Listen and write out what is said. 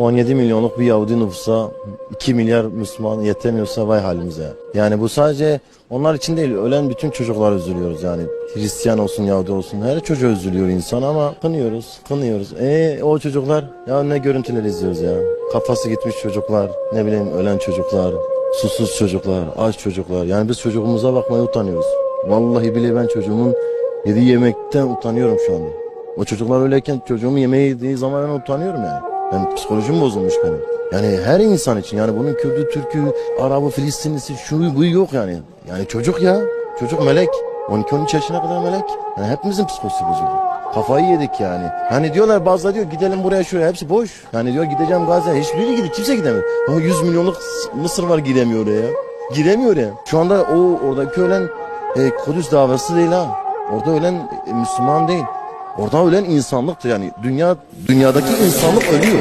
17 milyonluk bir Yahudi nüfusa 2 milyar Müslüman yetemiyorsa vay halimize. Yani bu sadece onlar için değil ölen bütün çocuklar üzülüyoruz yani. Hristiyan olsun Yahudi olsun her çocuğa üzülüyor insan ama kınıyoruz kınıyoruz. E o çocuklar ya ne görüntüler izliyoruz ya. Kafası gitmiş çocuklar ne bileyim ölen çocuklar. Susuz çocuklar, aç çocuklar. Yani biz çocuğumuza bakmaya utanıyoruz. Vallahi bile ben çocuğumun yediği yemekten utanıyorum şu anda. O çocuklar öyleyken çocuğumun yemeği yediği zaman ben utanıyorum yani. Ben psikolojim bozulmuş benim. Yani her insan için yani bunun Kürdü, Türkü, Arabı, Filistinlisi şu bu yok yani. Yani çocuk ya. Çocuk melek. 12-13 yaşına kadar melek. Yani hepimizin psikolojisi bozuldu. Kafayı yedik yani. Hani diyorlar bazıları diyor gidelim buraya şuraya hepsi boş. Yani diyor gideceğim Gazze'ye hiçbiri gidiyor kimse gidemiyor. Ama 100 milyonluk Mısır var gidemiyor oraya. Giremiyor ya. Şu anda o oradaki ölen e, Kudüs davası değil ha. Orada ölen e, Müslüman değil. Orada ölen insanlıktı yani. Dünya dünyadaki insanlık ölüyor.